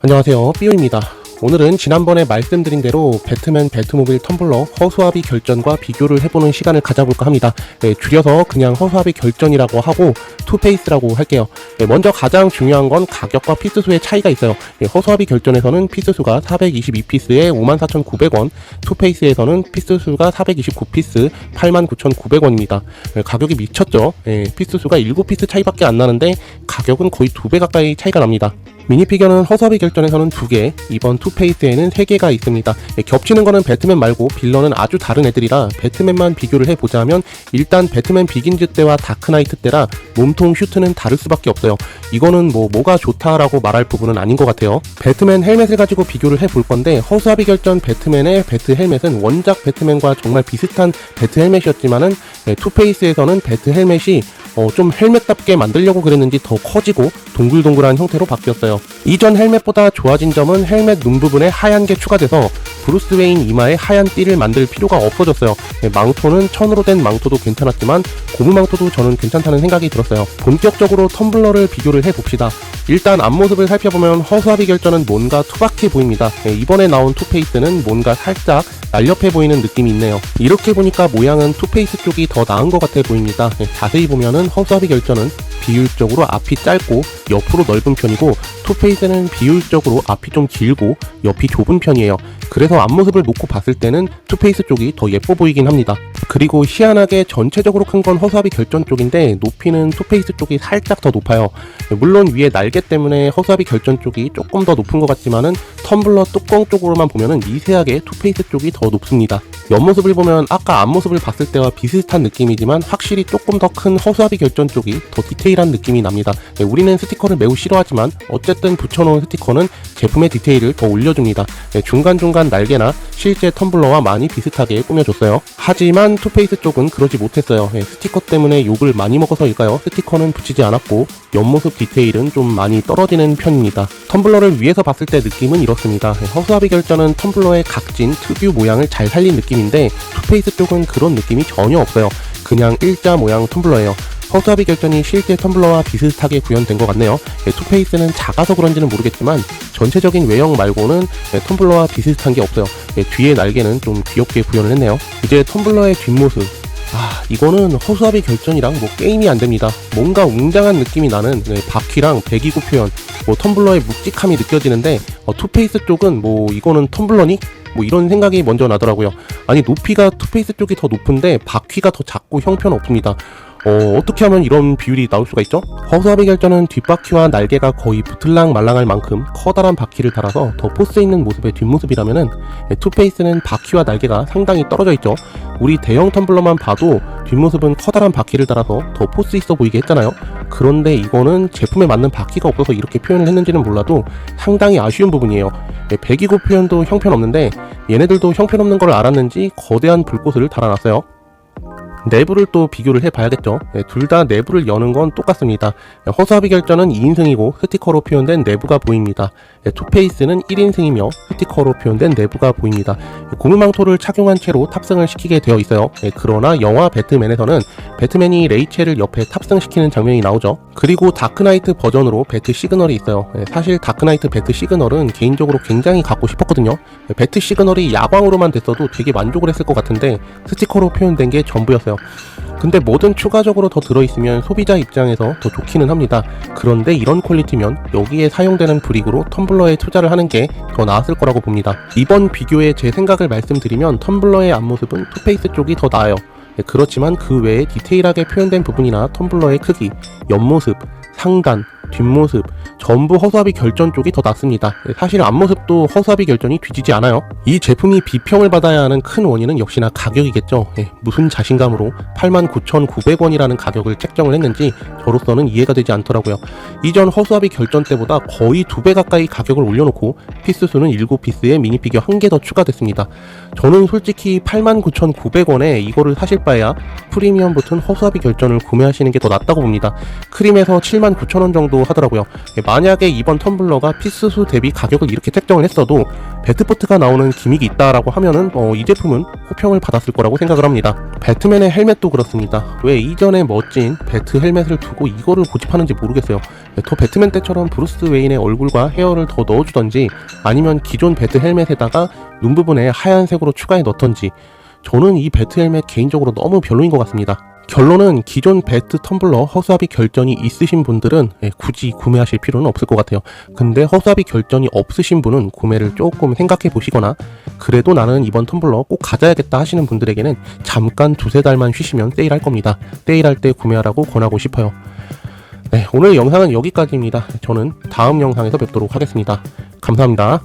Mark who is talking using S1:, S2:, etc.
S1: 안녕하세요. 삐오입니다. 오늘은 지난번에 말씀드린 대로 배트맨 배트모빌 텀블러 허수아비 결전과 비교를 해보는 시간을 가져볼까 합니다. 네, 줄여서 그냥 허수아비 결전이라고 하고 투페이스라고 할게요. 네, 먼저 가장 중요한 건 가격과 피스수의 차이가 있어요. 네, 허수아비 결전에서는 피스수가 422피스에 54,900원 투페이스에서는 피스수가 429피스 89,900원입니다. 네, 가격이 미쳤죠? 네, 피스수가 7피스 차이밖에 안 나는데 가격은 거의 두 배 가까이 차이가 납니다 미니피겨는 허수아비 결전에서는 두개 이번 투페이스에는 세개가 있습니다. 예, 겹치는 거는 배트맨 말고 빌런은 아주 다른 애들이라 배트맨만 비교를 해보자면 일단 배트맨 비긴즈 때와 다크나이트 때라 몸통 슈트는 다를 수밖에 없어요. 이거는 뭐 뭐가 좋다라고 말할 부분은 아닌 것 같아요. 배트맨 헬멧을 가지고 비교를 해볼 건데 허수아비 결전 배트맨의 배트 헬멧은 원작 배트맨과 정말 비슷한 배트 헬멧이었지만은 예, 투페이스에서는 배트 헬멧이 어, 좀 헬멧답게 만들려고 그랬는지 더 커지고 동글동글한 형태로 바뀌었어요. 이전 헬멧보다 좋아진 점은 헬멧 눈 부분에 하얀 게 추가돼서 브루스 웨인 이마에 하얀 띠를 만들 필요가 없어졌어요. 네, 망토는 천으로 된 망토도 괜찮았지만 고무 망토도 저는 괜찮다는 생각이 들었어요. 본격적으로 텀블러를 비교를 해봅시다. 일단 앞모습을 살펴보면 허수아비 결전은 뭔가 투박해 보입니다. 네, 이번에 나온 투페이스는 뭔가 살짝 날렵해 보이는 느낌이 있네요. 이렇게 보니까 모양은 투페이스 쪽이 더 나은 것 같아 보입니다. 네, 자세히 보면은 허수아비 결전은 비율적으로 앞이 짧고 옆으로 넓은 편이고 투페이스는 비율적으로 앞이 좀 길고 옆이 좁은 편이에요. 그래서 앞모습을 놓고 봤을 때는 투페이스 쪽이 더 예뻐 보이긴 합니다. 그리고 희한하게 전체적으로 큰 건 허수아비 결전 쪽인데 높이는 투페이스 쪽이 살짝 더 높아요. 물론 위에 날개 때문에 허수아비 결전 쪽이 조금 더 높은 것 같지만은 텀블러 뚜껑 쪽으로만 보면은 미세하게 투페이스 쪽이 더 높습니다. 옆모습을 보면 아까 앞모습을 봤을 때와 비슷한 느낌이지만 확실히 조금 더 큰 허수아비 결전 쪽이 더 디테일한 느낌이 납니다. 네, 우리는 스티커를 매우 싫어하지만 어쨌든 붙여놓은 스티커는 제품의 디테일을 더 올려줍니다. 네, 중간중간 날개나 실제 텀블러와 많이 비슷하게 꾸며줬어요. 하지만 투페이스 쪽은 그러지 못했어요. 네, 스티커 때문에 욕을 많이 먹어서일까요? 스티커는 붙이지 않았고 옆모습 디테일은 좀 많이 떨어지는 편입니다. 텀블러를 위에서 봤을 때 느낌은 이렇습니다. 네, 허수아비 결전은 텀블러의 각진 특유 모양을 잘 살린 느낌인데 투페이스 쪽은 그런 느낌이 전혀 없어요. 그냥 일자 모양 텀블러예요. 허수아비 결전이 실제 텀블러와 비슷하게 구현된 것 같네요. 네, 투페이스는 작아서 그런지는 모르겠지만 전체적인 외형 말고는 네, 텀블러와 비슷한 게 없어요. 네, 뒤에 날개는 좀 귀엽게 구현을 했네요. 이제 텀블러의 뒷모습. 아 이거는 허수아비 결전이랑 뭐 게임이 안 됩니다. 뭔가 웅장한 느낌이 나는 네, 바퀴랑 배기구 표현, 뭐 텀블러의 묵직함이 느껴지는데 어, 투페이스 쪽은 뭐 이거는 텀블러니? 뭐 이런 생각이 먼저 나더라고요. 아니 높이가 투페이스 쪽이 더 높은데 바퀴가 더 작고 형편없습니다. 어, 어떻게 하면 이런 비율이 나올 수가 있죠? 허수아비 결전은 뒷바퀴와 날개가 거의 붙을랑 말랑할 만큼 커다란 바퀴를 달아서 더 포스 있는 모습의 뒷모습이라면은 예, 투페이스는 바퀴와 날개가 상당히 떨어져 있죠. 우리 대형 텀블러만 봐도 뒷모습은 커다란 바퀴를 달아서 더 포스 있어 보이게 했잖아요. 그런데 이거는 제품에 맞는 바퀴가 없어서 이렇게 표현을 했는지는 몰라도 상당히 아쉬운 부분이에요. 예, 배기구 표현도 형편없는데 얘네들도 형편없는 걸 알았는지 거대한 불꽃을 달아놨어요. 내부를 또 비교를 해봐야겠죠. 네, 둘다 내부를 여는 건 똑같습니다. 네, 허수아비 결전은 2인승이고 스티커로 표현된 내부가 보입니다. 네, 투페이스는 1인승이며 스티커로 표현된 내부가 보입니다. 네, 고무망토를 착용한 채로 탑승을 시키게 되어 있어요. 네, 그러나 영화 배트맨에서는 배트맨이 레이첼을 옆에 탑승시키는 장면이 나오죠. 그리고 다크나이트 버전으로 배트 시그널이 있어요. 네, 사실 다크나이트 배트 시그널은 개인적으로 굉장히 갖고 싶었거든요. 네, 배트 시그널이 야광으로만 됐어도 되게 만족을 했을 것 같은데 스티커로 표현된 게 전부였어요. 근데 뭐든 추가적으로 더 들어있으면 소비자 입장에서 더 좋기는 합니다. 그런데 이런 퀄리티면 여기에 사용되는 브릭으로 텀블러에 투자를 하는 게 더 나았을 거라고 봅니다. 이번 비교에 제 생각을 말씀드리면 텀블러의 앞모습은 투페이스 쪽이 더 나아요. 네, 그렇지만 그 외에 디테일하게 표현된 부분이나 텀블러의 크기, 옆모습, 상단, 뒷모습 전부 허수아비 결전 쪽이 더 낫습니다. 네, 사실 앞모습도 허수아비 결전이 뒤지지 않아요. 이 제품이 비평을 받아야 하는 큰 원인은 역시나 가격이겠죠. 네, 무슨 자신감으로 89,900원이라는 가격을 책정을 했는지 저로서는 이해가 되지 않더라고요. 이전 허수아비 결전 때보다 거의 두 배 가까이 가격을 올려놓고 피스 수는 7피스에 미니피규어 한 개 더 추가됐습니다. 저는 솔직히 89,900원에 이거를 사실 바에야 프리미엄 붙은 허수아비 결전을 구매하시는 게 더 낫다고 봅니다. 크림에서 79,000원 정도 하더라고요. 예, 만약에 이번 텀블러가 피스수 대비 가격을 이렇게 책정을 했어도 배트포트가 나오는 기믹이 있다라고 하면은 어, 이 제품은 호평을 받았을 거라고 생각을 합니다. 배트맨의 헬멧도 그렇습니다. 왜 이전에 멋진 배트 헬멧을 두고 이거를 고집하는지 모르겠어요. 예, 더 배트맨 때처럼 브루스 웨인의 얼굴과 헤어를 더 넣어주던지 아니면 기존 배트 헬멧에다가 눈 부분에 하얀색으로 추가해 넣던지 저는 이 배트 헬멧 개인적으로 너무 별로인 것 같습니다. 결론은 기존 배트 텀블러 허수아비 결전이 있으신 분들은 예, 굳이 구매하실 필요는 없을 것 같아요. 근데 허수아비 결전이 없으신 분은 구매를 조금 생각해 보시거나 그래도 나는 이번 텀블러 꼭 가져야겠다 하시는 분들에게는 잠깐 두세 달만 쉬시면 세일할 겁니다. 세일할 때 구매하라고 권하고 싶어요. 네, 오늘 영상은 여기까지입니다. 저는 다음 영상에서 뵙도록 하겠습니다. 감사합니다.